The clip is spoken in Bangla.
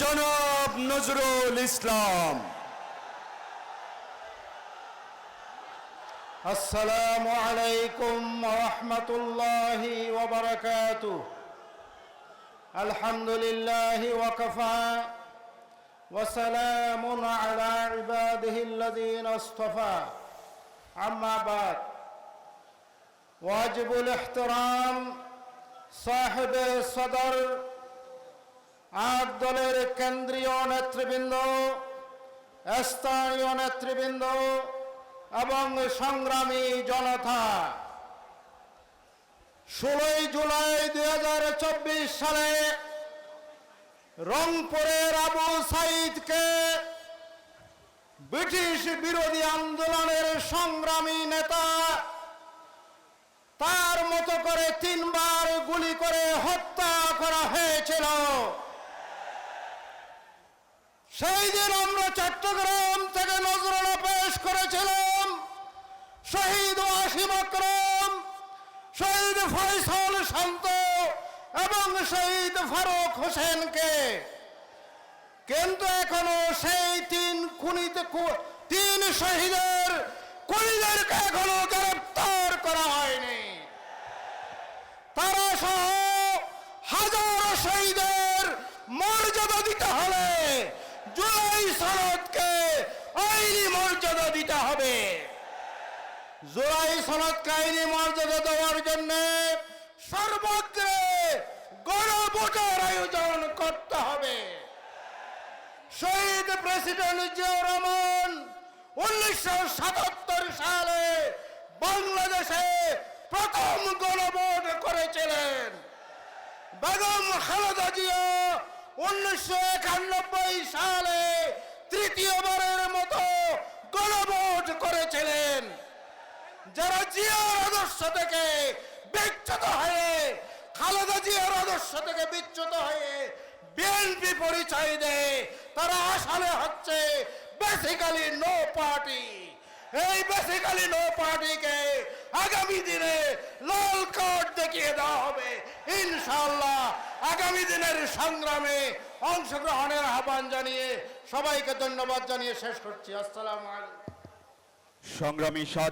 জনাব নজরুল ইসলাম السلام عليكم ورحمة الله وبركاته الحمد لله وكفى وسلام على عباده الذين اصطفى أما بعد واجب الاحترام صاحب الصدر আট দলের কেন্দ্রীয় নেতৃবৃন্দ, স্থানীয় নেতৃবৃন্দ এবং সংগ্রামী জনতা। ষোলোই জুলাই দুই সালে রংপুরের আবু সাইদকে ব্রিটিশ বিরোধী আন্দোলনের সংগ্রামী নেতা তার মতো করে তিনবার গুলি করে হত্যা করা হয়েছিল। সেই দিন আমরা চট্টগ্রাম থেকে নজরানা পেশ করেছিলাম। শহীদ ওয়াসিম আকরম, শহীদ ফয়সাল শান্ত এবং শহীদ ফারুক হোসেনকে। কিন্তু এখনও সেই তিন খুনিতে তিন শহীদের খুনিদেরকে এখনও গ্রেপ্তার করা হয়নি। তারা সহ হাজার শহীদের মর্যাদা দিতে হলে জুলাই সনদকে আইনি মর্যাদা দিতে হবে। জুলাই সনদকে আইনি মর্যাদা দেওয়ার জন্য সর্বত্রে গণভোটের আয়োজন করতে হবে। শহীদ প্রেসিডেন্ট জিয়াউর রহমান উনিশশো সাতাত্তর সালে বাংলাদেশে প্রথম গণভোট করেছিলেন। বেগম খালেদা জিয়া উনিশশো একানব্বই সালে তৃতীয়বারের মতো গণভোট করেছিলেন। যারা জিয়ার আদর্শ থেকে বিচ্যুত হয়ে, খালেদা জিয়ার আদর্শ থেকে বিচ্যুত হয়ে বিএনপি পরিচয় দেয়, তারা আসলে হচ্ছে বেসিক্যালি নো পার্টি এই বেসিক্যালি নো পার্টিকে আগামী দিনে লাল কার্ড দেখিয়ে দেওয়া হবে। ইনশাল্লাহ আগামী দিনের সংগ্রামে অংশগ্রহণের আহ্বান জানিয়ে সবাইকে ধন্যবাদ জানিয়ে শেষ করছি। আসসালাম সংগ্রামী